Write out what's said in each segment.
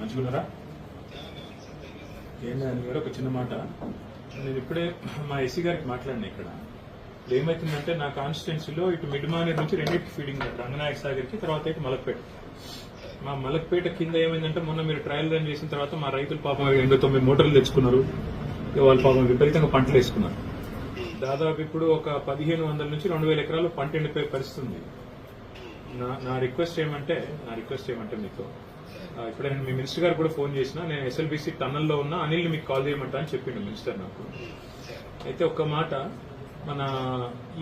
మంచిగున్నారా? ఏంటని గారు ఒక చిన్న మాట. నేను ఇప్పుడే మా ఎస్సీ గారికి మాట్లాడినా ఇక్కడ. ఇప్పుడు ఏమైతుందంటే నా కాన్స్టిట్యున్సీలో ఇటు మిడ్మానేర్ నుంచి రెండింటి ఫీడింగ్ రంగనాయక సాగర్కి తర్వాత ఇటు మలక్పేట. మా మలక్పేట కింద ఏమైందంటే మొన్న మీరు ట్రయల్ రన్ చేసిన తర్వాత మా రైతులు పాపం ఎనభై తొమ్మిది మోటార్లు తెచ్చుకున్నారు. వాళ్ళ వాళ్ళు పాపం విపరీతంగా పంటలు వేసుకున్నారు. దాదాపు ఇప్పుడు ఒక పదిహేను వందల నుంచి రెండు వేల ఎకరాలు పంట ఎండిపోయే పరిస్థితి ఉంది. నా నా రిక్వెస్ట్ ఏమంటే నా రిక్వెస్ట్ ఏమంటే మీతో ఇప్పుడే నేను మీ మినిస్టర్ గారు కూడా ఫోన్ చేసిన నేను ఎస్ఎల్బీసీ టన్నల్లో ఉన్న అనిల్ మీకు కాల్ చేయమంటా అని చెప్పిండు మినిస్టర్ నాకు. అయితే ఒక మాట మన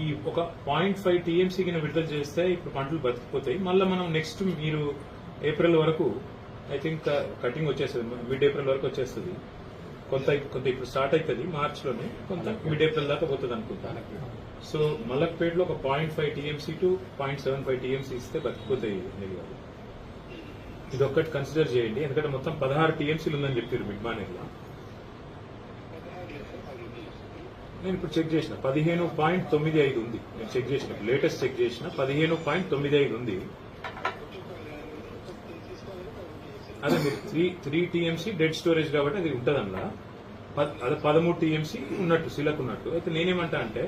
ఈ ఒక పాయింట్ ఫైవ్ టీఎంసీ కింద విడుదల చేస్తే ఇప్పుడు పంటలు బతికిపోతాయి. మళ్ళీ మనం నెక్స్ట్ మీరు ఏప్రిల్ వరకు ఐ థింక్ కటింగ్ వచ్చేస్తుంది మిడ్ ఏప్రిల్ వరకు వచ్చేస్తుంది. కొంత కొంత ఇప్పుడు స్టార్ట్ అవుతుంది మార్చ్లోనే కొంత మిడ్ ఏప్రిల్ దాకా పోతుంది అనుకుంటా. సో మలక్పేటలో ఒక point five TMC two point seven five TMC ఇస్తే బతికిపోతాయి. ఇది ఒక్కటి కన్సిడర్ చేయండి. ఎందుకంటే మొత్తం పదహారు టీఎంసీలు ఉందని చెప్పారు మిడ్ మార్నింగ్లో నేను ఇప్పుడు చెక్ చేసిన. పదిహేను పాయింట్ తొమ్మిది ఐదు ఉంది. నేను చెక్ చేసిన. లేటెస్ట్ చెక్ చేసిన పదిహేను పాయింట్ తొమ్మిది ఐదు ఉంది. అదే మీరు three three TMC dead storage కాబట్టి అది ఉంటుందన్నా. అదే పదమూడు టీఎంసీ ఉన్నట్టు సిలకు ఉన్నట్టు. అయితే నేనేమంటా అంటే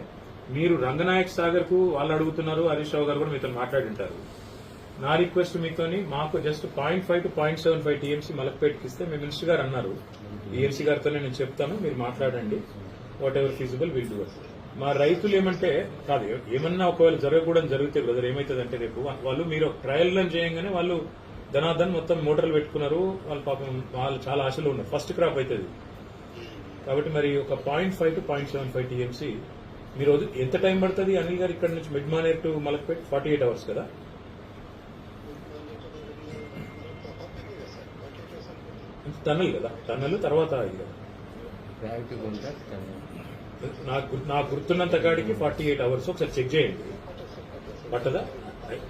మీరు రంగనాయక్ సాగర్కు వాళ్ళు అడుగుతున్నారు హరీష్ రావు గారు కూడా మీతో మాట్లాడింటారు నా రిక్వెస్ట్ మీతోని మాకు just point five two point seven five TMC మలక్పేటకి ఇస్తే మీ మినిస్టర్ గారు అన్నారు. ఈఎంసీ గారితోనే నేను చెప్తాను మీరు మాట్లాడండి. Whatever feasible will do మా రైతులు ఏమంటే కాదు ఏమన్నా ఒకవేళ జరగకూడదు జరిగితే బ్రదర్ ఏమవుతుందంటే రేపు వాళ్ళు మీరు ట్రయల్ రన్ చేయగానే వాళ్ళు ధనాధన్ మొత్తం మోటార్లు పెట్టుకున్నారు. వాళ్ళు పాపం వాళ్ళు చాలా ఆశలు ఉన్నారు. ఫస్ట్ క్రాప్ అవుతుంది కాబట్టి మరి ఒక point five two point seven five TMC మీరు ఎంత టైం పడుతుంది? అనిల్ గారు ఇక్కడ నుంచి mid Manair to Malakpet? Forty eight hours కదా. టన్నల్ కదా టన్నల్ తర్వాత ఇది. నాకు నాకు గుర్తున్నంత కాడికి ఫార్టీ ఎయిట్ అవర్స్ ఒకసారి చెక్ చేయండి. పట్టదా? అయి-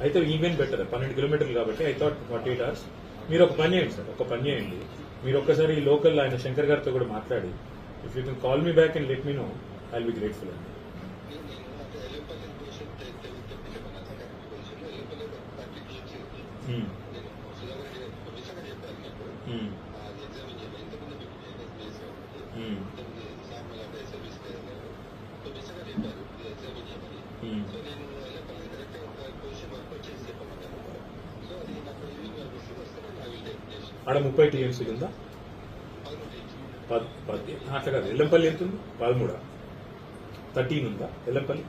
అయితే ఈవెన్ బెటర్ పన్నెండు కిలోమీటర్లు కాబట్టి I thought forty eight hours మీరు ఒక పని చేయండి సార్ ఒక పని చేయండి. మీరు ఒక్కసారి ఈ లోకల్ ఆయన శంకర్ గారితో కూడా మాట్లాడి if you can call me back and let me know I be grateful అండి. Hmm. Hmm. Hmm. ఆడ ముప్పై టీఎంసీ ఉందా? పద్- అట్లా కాదు. ఎల్లంపల్లి ఎంత ఉంది పదమూడా. థర్టీన్ ఉందా? ఎల్లంపల్లి?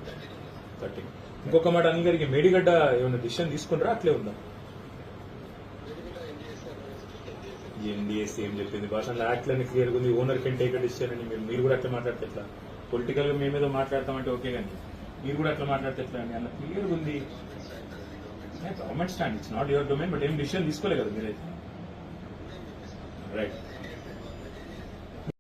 థర్టీన్. ఇంకొక మాట అనిల్ గారికి మేడిగడ్డ ఏమైనా డిసిషన్ తీసుకుంటారా అట్లే ఉందా? ఎన్డీఎస్ ఏం చెప్పింది? భాషలో యాక్ట్లని క్లియర్గా ఉంది. ఓనర్ కెన్ టేక్ డిసిషన్ అని మీరు మీరు కూడా అట్లా మాట్లాడితే ఎట్లా? పొలిటికల్గా మేము ఏదో మాట్లాడతామంటే ఓకే కానీ మీరు కూడా అట్లా మాట్లాడితే ఎట్లా అండి అలా క్లియర్ ఉంది. Government stand it's not your domain but ఏం డిసిషన్ తీసుకోలేదు కదా మీరైతే. Right.